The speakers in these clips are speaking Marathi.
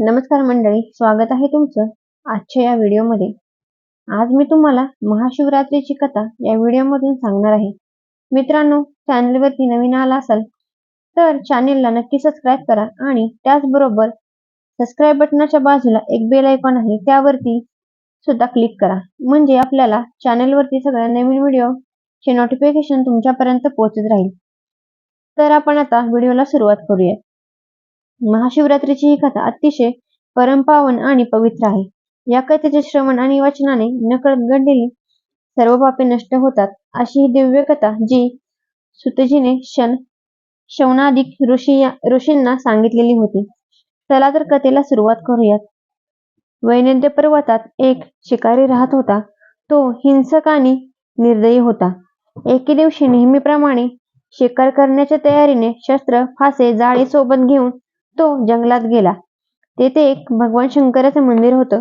नमस्कार मंडळी स्वागत आहे तुमचं आजच्या या व्हिडिओमध्ये. आज मी तुम्हाला महाशिवरात्रीची कथा या व्हिडिओमधून सांगणार आहे. मित्रांनो चॅनलवरती नवीन आला असाल तर चॅनेलला नक्की सबस्क्राईब करा आणि त्याचबरोबर सबस्क्राईब बटनाच्या बाजूला एक बेल आयकॉन आहे त्यावरती सुद्धा क्लिक करा. म्हणजे आपल्याला चॅनेलवरती सगळ्या नवीन व्हिडिओचे नोटिफिकेशन तुमच्यापर्यंत पोहोचत राहील. तर आपण आता व्हिडिओला सुरुवात करूया महाशिवरात्रीची ही कथा अतिशय परमपावन आणि पवित्र आहे. या कथेचे श्रवण आणि वाचनाने नकळत घडलेली सर्व पापे नष्ट होतात. अशी ही दिव्य कथा जी सुतजीने क्षण शवनाधिक ऋषी ऋषींना सांगितलेली होती. चला तर कथेला सुरुवात करूयात. वैनद्य पर्वतात एक शिकारी राहत होता. तो हिंसक आणि निर्दयी होता. एके दिवशी नेहमीप्रमाणे शिकार करण्याच्या तयारीने शस्त्र फासे जाळी सोबत घेऊन तो जंगलात गेला. तेथे एक भगवान शंकराचं मंदिर होतं.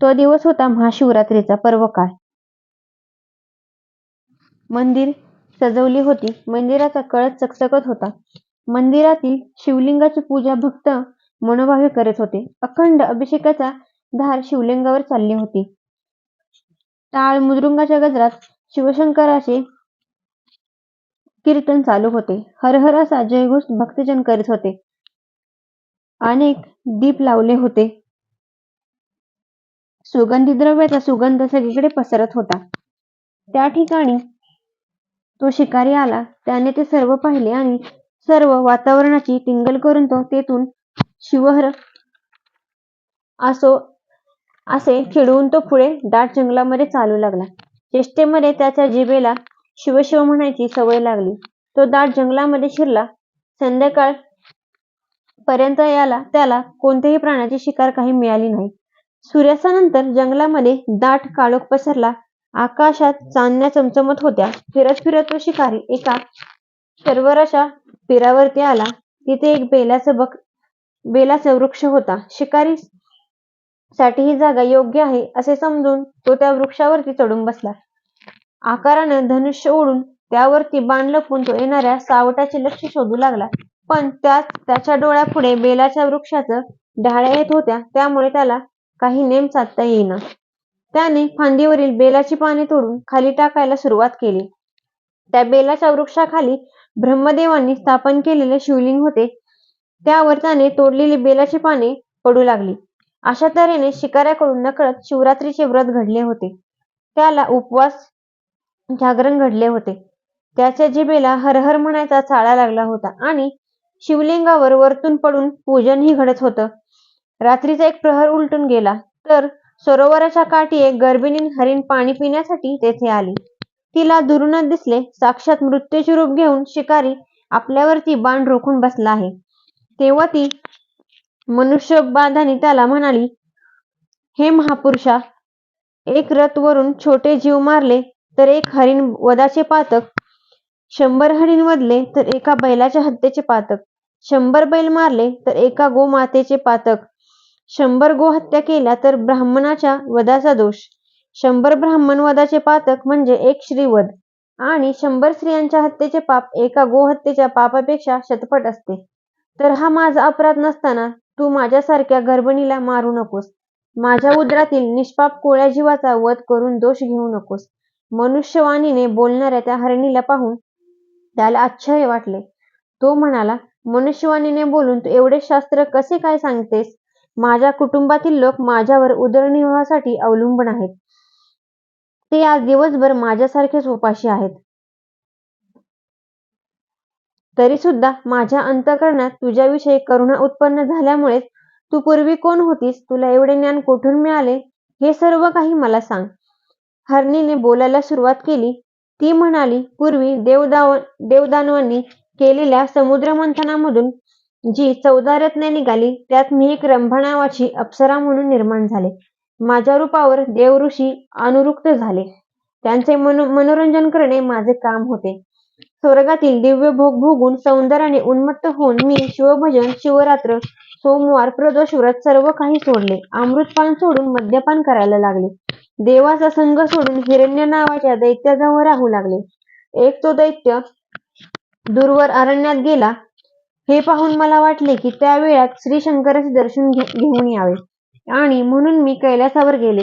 तो दिवस होता महाशिवरात्रीचा पर्व काळ मंदिर सजवली होती. मंदिराचा कळस चकचकत होता. मंदिरातील शिवलिंगाची पूजा भक्त मनोभावे करत होते. अखंड अभिषेकाचा धार शिवलिंगावर चालली होती. टाळ मुद्रुंगाच्या गजरात शिवशंकराचे कीर्तन चालू होते. हर हर असा जयघोष भक्तजन करीत होते. अनेक दीप लावले होते. सुगंधी द्रव्याचा सुगंध सगळीकडे पसरत होता. त्या ठिकाणी तो शिकारी आला. त्याने ते सर्व पाहिले आणि सर्व वातावरणाची टिंगल करून तो तेथून शिवहर असो असे खेळून तो पुढे दाट जंगलामध्ये चालू लागला. चेष्टेमध्ये त्याच्या जिभेला शिवशिव म्हणायची सवय लागली. तो दाट जंगलामध्ये शिरला. संध्याकाळ पर्यंत याला त्याला कोणत्याही प्राण्याची शिकार काही मिळाली नाही. सूर्यास्तानंतर जंगलामध्ये दाट काळोख पसरला. आकाशात चांदण्या चमचमत होत्या. फिरत फिरत तो शिकारी एका सरोवराच्या तीरावरती आला. तिथे एक बेलाचं बक बेलाचा वृक्ष होता. शिकारी साठी ही जागा योग्य आहे असे समजून तो त्या वृक्षावरती चढून बसला. आकारानं धनुष्य ओढून त्यावरती बाण लपून तो येणाऱ्या सावटाचे लक्ष शोधू लागला. पण त्यात त्याच्या डोळ्यापुढे बेलाच्या वृक्षाचं ढाळ्या येत होत्या त्यामुळे त्याला काही नेम साधता येईना. त्याने फांदीवरील बेलाची पाने तोडून खाली टाकायला सुरुवात केली. त्या बेलाच्या वृक्षाखाली ब्रह्मदेवांनी स्थापन केलेले शिवलिंग होते. त्यावर त्याने तोडलेली बेलाची पाने पडू लागली. अशा तऱ्हेने शिकाऱ्याकडून नकळत शिवरात्रीचे व्रत घडले होते. त्याला उपवास जागरण घडले होते. त्याच्या जिभेला हर हर म्हणायचा चाळा लागला होता आणि शिवलिंगावर वरतून पडून पूजनही घडत होतं. रात्रीचा एक प्रहर उलटून गेला तर सरोवराच्या काठी एक गर्भिणी हरिण पाणी पिण्यासाठी तेथे आली. तिला दुरूनच दिसले साक्षात मृत्यूचे रूप घेऊन शिकारी आपल्यावरती बाण रोखून बसला आहे. तेव्हा ती मनुष्य बाधाने त्याला म्हणाली हे महापुरुषा एक रथ वरून छोटे जीव मारले तर एक हरिण वधाचे पातक शंभर हरिण वधले तर एका बैलाच्या हत्येचे पातक शंभर बैल मारले तर एका गोमातेचे पातक. शंभर गोहत्या केल्या तर ब्राह्मणाच्या वधाचा दोष. शंभर ब्राह्मण वधाचे पातक म्हणजे एक श्रीवध. आणि शंभर स्त्रियांच्या हत्येचे पाप एका गोहत्येच्या पापापेक्षा शतपट असते. तर हा माझा अपराध नसताना तू माझ्यासारख्या गर्भणीला मारू नकोस. माझ्या उदरातील निष्पाप कोळ्या जीवाचा वध करून दोष घेऊ नकोस. मनुष्यवाणीने बोलणाऱ्या त्या हरणीला पाहून त्याला आश्चर्य वाटले. तो म्हणाला मनुष्यवाणीने बोलून तू एवढे शास्त्र कसे काय सांगतेस? माझ्या कुटुंबातील लोक माझ्यावर उदरनिर्वाहासाठी अवलंबून आहेत. ते आज दिवसभर माझ्यासारखेच उपाशी आहेत. तरी सुद्धा माझ्या अंतकरणात तुझ्याविषयी करुणा उत्पन्न झाल्यामुळे तू पूर्वी कोण होतीस? तुला एवढे ज्ञान कुठून मिळाले? हे सर्व काही मला सांग. हरणीने बोलायला सुरुवात केली. ती म्हणाली पूर्वी देवदाव देवदानवांनी केलेल्या समुद्रमंथनामधून जी चौदा रत्ने निघाली त्यात मी एक रंभा नावाची अप्सरा म्हणून निर्माण झाले. माझ्या रूपावर देवऋषी अनुरुक्त झाले. त्यांचे मनो मनोरंजन करणे माझे काम होते. स्वर्गातील दिव्य भोग भोगून सौंदर्याने उन्मत्त होऊन मी शिवभजन शिवरात्र सोमवार प्रदोष व्रत सर्व काही सोडले. अमृतपान सोडून मद्यपान करायला लागले. देवाचा संघ सोडून हिरण्य नावाच्या दैत्याजवळ राहू लागले. एक तो दैत्य दूरवर अरण्यात गेला. हे पाहून मला वाटले की त्या वेळात श्री शंकराचे दर्शन घेऊन यावे. आणि म्हणून मी कैलासावर गेले.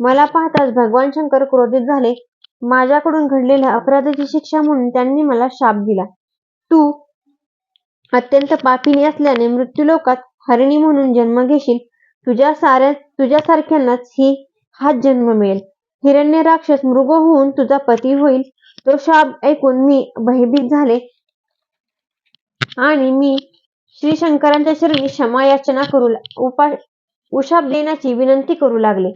मला पाहताच भगवान शंकर क्रोधित झाले. माझ्याकडून घडलेल्या अपराधाची शिक्षा म्हणून त्यांनी मला शाप दिला. तू अत्यंत पापिनी असल्याने मृत्यूलोकात हरिणी म्हणून जन्म घेशील. तुझ्या साऱ्या तुझ्यासारख्यांनाच ही हाच जन्म मिळेल. हिरण्य राक्षस मृग होऊन तुझा पती होईल. तो शाप ऐकून मी भयभीत झाले. आणि मी श्री शंकरांच्या चरणी क्षमा याचना करू उपा उशाप देण्याची विनंती करू लागले.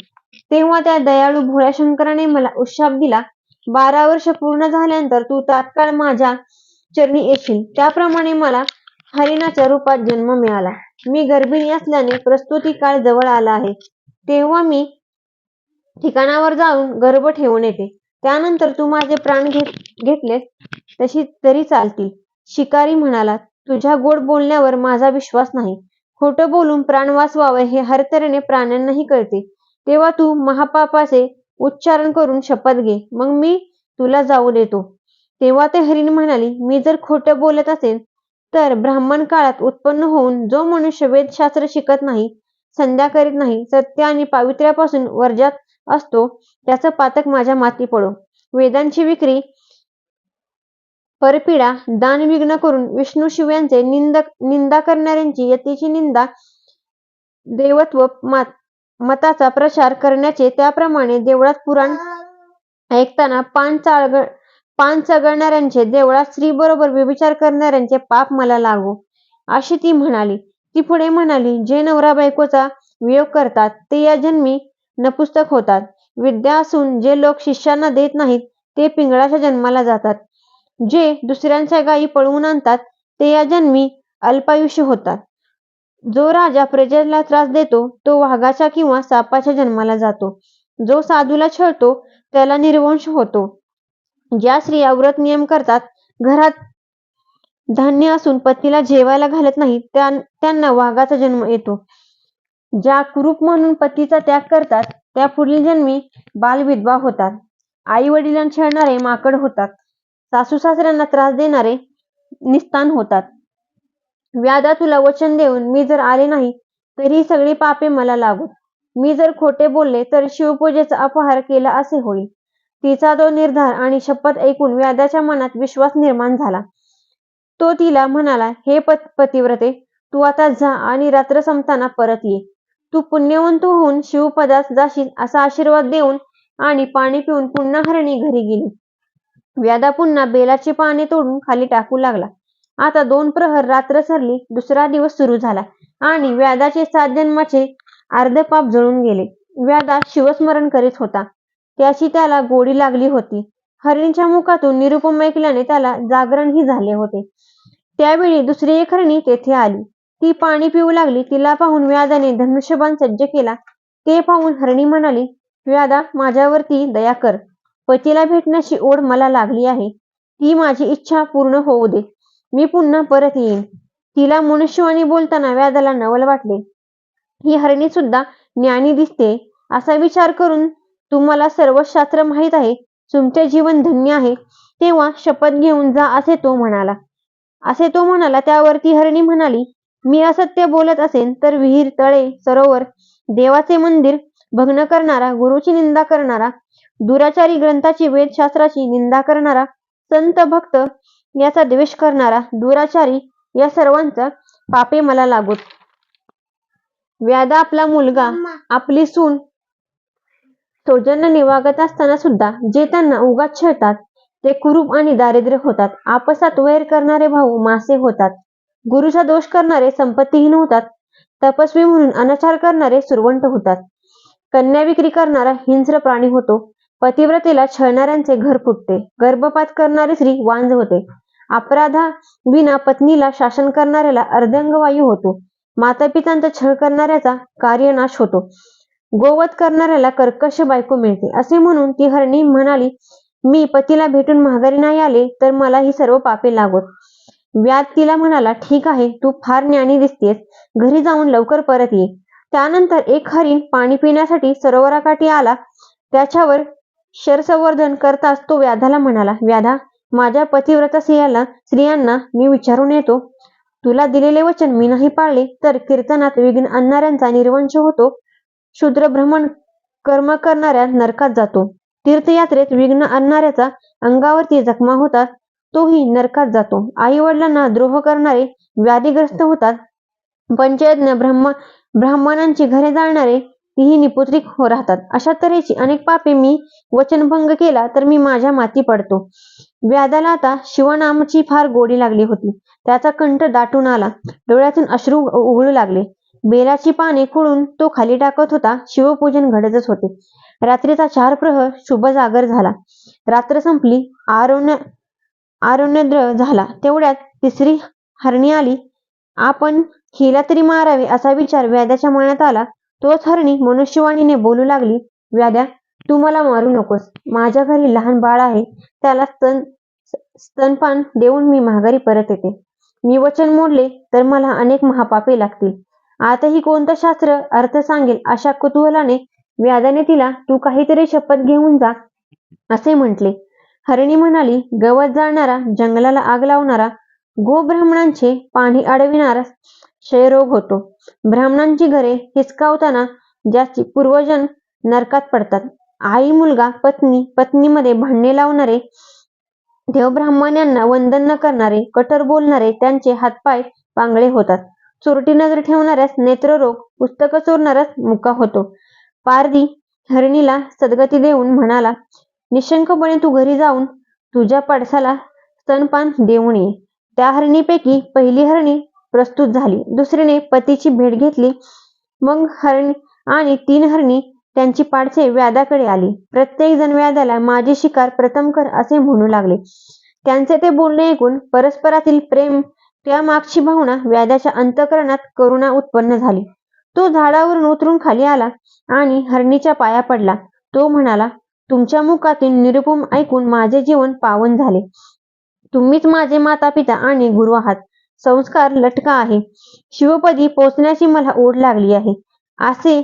तेव्हा त्या दयाळू भोळ्या शंकराने मला उशाप दिला. बारा वर्ष पूर्ण झाल्यानंतर तू तात्काळ माझ्या चरणी येशील. त्याप्रमाणे मला हरिणाच्या रूपात जन्म मिळाला. मी गर्भिणी असल्याने प्रस्तुती काळ जवळ आला आहे. तेव्हा मी ठिकाणावर जाऊन गर्भ ठेवून येते. त्यानंतर तू माझे प्राण घेत घेतलेस तशी तरी चालतील. शिकारी म्हणाला तुझ्या गोड बोलण्यावर माझा विश्वास नाही. खोटं बोलून प्राण वाचवावे हे हरतऱ्हेने प्राण्यांनाही कळते. तेव्हा तू महापापाचे उच्चारण करून शपथ घे. मग मी तुला जाऊ देतो. तेव्हा ते हरिण म्हणाली मी जर खोटं बोलत असेल तर ब्राह्मण काळात उत्पन्न होऊन जो मनुष्य वेदशास्त्र शिकत नाही संध्या करीत नाही सत्य आणि पावित्र्यापासून वर्जात असतो त्याचं पातक माझ्या माती पडो. वेदांची विक्री परपीडा दानविघ्न करून विष्णू शिव्यांचे निंदक निंदा करणाऱ्यांची यतीची निंदा देवत्व मात मताचा प्रचार करण्याचे त्याप्रमाणे देवळात पुराण ऐकताना पान चाळगळ पान चगळणाऱ्यांचे देवळात स्त्रीबरोबर व्यभिचार करणाऱ्यांचे पाप मला लागो. अशी ती म्हणाली. ती पुढे म्हणाली जे नवरा बायकोचा वियोग करतात ते या जन्मी नपुस्तक होतात. विद्या असून जे लोक शिष्यांना देत नाहीत ते पिंगळाच्या जन्माला जातात. जे दुसऱ्यांच्या गायी पळवून आणतात ते या जन्मी अल्पायुष्य होतात. जो राजा प्रजेला त्रास देतो तो वाघाच्या किंवा सापाच्या जन्माला जातो. जो साधूला छळतो त्याला निर्वंश होतो. ज्या स्त्रिया व्रत नियम करतात घरात धान्य असून पतीला जेवायला घालत नाही त्या त्यांना वाघाचा जन्म येतो. ज्या कुरूप म्हणून पतीचा त्याग करतात त्या पुढील जन्मी बालविधवा होतात. आई वडिलांना छळणारे माकड होतात. सासू सासऱ्यांना त्रास देणारे निस्तान होतात. व्याधा तुला वचन देऊन मी जर आले नाही तर ही सगळी पापे मला लागू मी जर खोटे बोलले तर शिवपूजेचा अपहार केला असे होईल. तिचा तो निर्धार आणि शपथ ऐकून व्याधाच्या मनात विश्वास निर्माण झाला. तो तिला म्हणाला हे पत पतिव्रते तू आता जा आणि रात्र संपताना परत ये. तू पुण्यवंत होऊन शिवपदास जाशील असा आशीर्वाद देऊन आणि पाणी पिऊन पुन्हा हरणी घरी गेली. व्याधा पुन्हा बेलाची पाने तोडून खाली टाकू लागला. आता दोन प्रहर रात्र सरली दुसरा दिवस सुरू झाला आणि व्याधाचे सात जन्माचे अर्ध पाप जळून गेले. व्यादा शिवस्मरण करीत होता. त्याची त्याला गोडी लागली होती. हरिणच्या मुखातून निरुपम ऐकल्याने त्याला जागरणही झाले होते. त्यावेळी दुसरी एक हरिणी तेथे आली. ती पाणी पिऊ लागली. तिला पाहून व्याधाने धनुष्यबाण सज्ज केला. ते पाहून हरिणी म्हणाली व्याधा माझ्यावरती दया कर. पतीला भेटण्याची ओढ मला लागली आहे. ती माझी इच्छा पूर्ण होऊ दे. मी पुन्हा परत येईन. तिला मनुष्यवाणी बोलताना व्याधाला नवल वाटले. ही हरिणी सुद्धा ज्ञानी दिसते. असा विचार करून तुम्हाला सर्व शास्त्र माहीत आहे. तुमचे जीवन धन्य आहे. तेव्हा शपथ घेऊन जा असे तो म्हणाला. असे तो म्हणाला त्यावर ती हरिणी म्हणाली मी असत्य बोलत असेन तर विहीर तळे सरोवर देवाचे मंदिर भग्न करणारा गुरुची निंदा करणारा दुराचारी ग्रंथाची वेदशास्त्राची निंदा करणारा संत भक्त याचा द्वेष करणारा दुराचारी या सर्वांचा पापे मला लागोत. व्यादा आपला मुलगा आपली सून सौजन्याने वागत असताना सुद्धा जे त्यांना उगाच छळतात ते कुरूप आणि दारिद्र्य होतात. आपसात वैर करणारे भाऊ मासे होतात. गुरुचा दोष करणारे संपत्तीहीन होतात. तपस्वी म्हणून अनाचार करणारे सुरवंट होतात. कन्या विक्री करणारा हिंस्र प्राणी होतो. पतिव्रतेला छळणाऱ्यांचे घर फुटते. गर्भपात करणारी स्त्री वांज होते. अपराधा विना पत्नीला शासन करणाऱ्याला अर्धंगवायू होतो. मातापितांचा छळ करणाऱ्याचा कार्यनाश होतो. गोवध करणाऱ्याला कर्कश बायको मिळते. असे म्हणून ती हरणी म्हणाली मी पतीला भेटून माघारी नाही आले तर मला ही सर्व पापे लागोत व्याध तिला म्हणाला ठीक आहे तू फार ज्ञानी दिसतेस. घरी जाऊन लवकर परत ये. त्यानंतर एक हरिण पाणी पिण्यासाठी सरोवराकाठी आला. त्याच्यावर शरसंवर्धन करताच तो व्याधाला म्हणाला व्याधा माझ्या पतिव्रता स्त्रियाला स्त्रियांना मी विचारून येतो. तुला दिलेले वचन मी नाही पाळले तर कीर्तनात विघ्न आणणाऱ्यांचा निर्वंश होतो. शूद्र भ्रमण कर्म करणाऱ्या नरकात जातो. तीर्थयात्रेत विघ्न आणणाऱ्याचा अंगावरती जखमा होतात तोही नरकात जातो. आई वडिलांना द्रोह करणारे व्याधीग्रस्त होतात. पंचयज्ञ ब्रह्म ब्राह्मणांची घरे जाळणारे तीही निपुत्रिक हो राहतात. अशा तऱ्हेची अनेक पापे मी वचनभंग केला तर मी माझ्या माती पडतो. व्याधाला आता शिवनामची फार गोडी लागली होती. त्याचा कंठ दाटून आला. डोळ्यातून अश्रू उघडू लागले. बेलाची पाने खुळून तो खाली टाकत होता. शिवपूजन घडतच होते. रात्रीचा चार प्रहर शुभ जागर झाला. रात्र संपली. आरोन्य आरोन्यद्र झाला. तेवढ्यात तिसरी हरणी आली. आपण हिला तरी मारावे असा विचार व्याध्याच्या मनात आला. तोच हरणी मनुष्यवाणीने बोलू लागली व्याद्या तू मला मारू नकोस. माझ्या घरी लहान बाळ आहे त्याला स्तन स्तनपान देऊन मी माघारी परत येते. मी वचन मोडले तर मला अनेक महापापे लागतील. आताही कोणतं शास्त्र अर्थ सांगेल अशा कुतूहलाने व्याधाने तिला तू काहीतरी शपथ घेऊन जा असे म्हटले. हरिणी म्हणाली गवत जाळणारा जंगलाला आग लावणारा गोब्राह्मणांचे पाणी अडविणारा क्षयरोग होतो. ब्राह्मणांची घरे हिसकावताना ज्याची पूर्वजन नरकात पडतात. आई मुलगा पत्नी पत्नीमध्ये भांडणे लावणारे देवब्राह्मणांना वंदन न करणारे कठोर बोलणारे त्यांचे हातपाय पांगळे होतात. चोरटी नजर ठेवणाऱ्यास नेत्ररोग पुस्तकं चोरणाऱ्यास मुका होतो. पारधी हरिणीला सदगती देऊन म्हणाला निशंकपणे तू घरी जाऊन तुझ्या पडसाला स्तनपान देऊन ये. त्या हरणीपैकी पहिली हरणी प्रस्तुत झाली. दुसरीने पतीची भेट घेतली. मग हरणी आणि तीन हरणी त्यांची पाडसे व्याधाकडे आली. प्रत्येक जण व्याधाला माझी शिकार प्रथम कर असे म्हणू लागले. त्यांचे ते बोलणे ऐकून परस्परातील प्रेम त्यामागची भावना व्याधाच्या अंतकरणात करुणा उत्पन्न झाली. तो झाडावरून उतरून खाली आला आणि हरणीच्या पाया पडला. तो म्हणाला तुमच्या मुखातील निरुपम ऐकून माझे जीवन पावन झाले. तुम्हीच माझे माता पिता आणि गुरु आहात. संस्कार लटका आहे. शिवपदी पोचण्याची मला ओढ लागली आहे. असे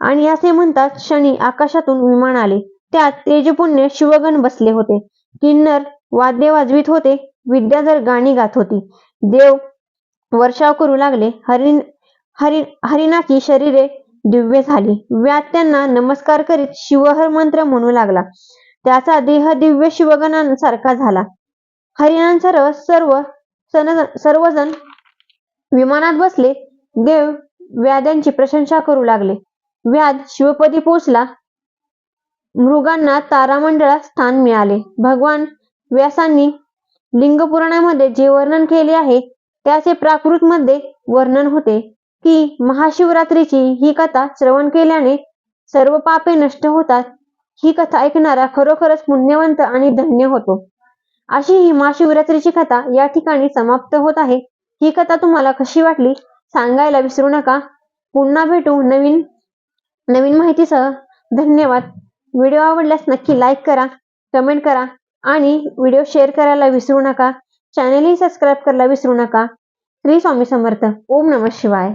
आणि असे म्हणतात क्षणी आकाशातून विमान आले. त्यात तेजपुण्य शिवगण बसले होते. किन्नर वाद्य वाजवित होते. विद्याधर गाणी गात होती. देव वर्षाव करू लागले. हरिण हरि हरिणाची शरीरे दिव्य झाली. व्यात त्यांना नमस्कार करीत शिवहर मंत्र म्हणू लागला. त्याचा देह दिव्य शिवगणांसारखा झाला. हरिणांचा रस सर्व सर्वजण विमानात बसले देव व्याध्यांची प्रशंसा करू लागले. व्याध शिवपदी पोचला. मृगांना तारामंडळात स्थान मिळाले. भगवान व्यासांनी लिंगपुराणामध्ये जे वर्णन केले आहे त्याचे प्राकृत मध्ये वर्णन होते. की महाशिवरात्रीची ही कथा श्रवण केल्याने सर्व पापे नष्ट होतात. ही कथा ऐकणारा खरोखरच पुण्यवंत आणि धन्य होतो. अशी ही महाशिवरात्रीची कथा या ठिकाणी समाप्त होत आहे. ही कथा तुम्हाला कशी वाटली सांगायला विसरू नका. पुन्हा भेटू नवीन नवीन माहितीसह. धन्यवाद. व्हिडिओ आवडल्यास नक्की लाईक करा कमेंट करा आणि व्हिडिओ शेअर करायला विसरू नका. चॅनलही सबस्क्राईब करायला विसरू नका. श्री स्वामी समर्थ. ओम नमः शिवाय.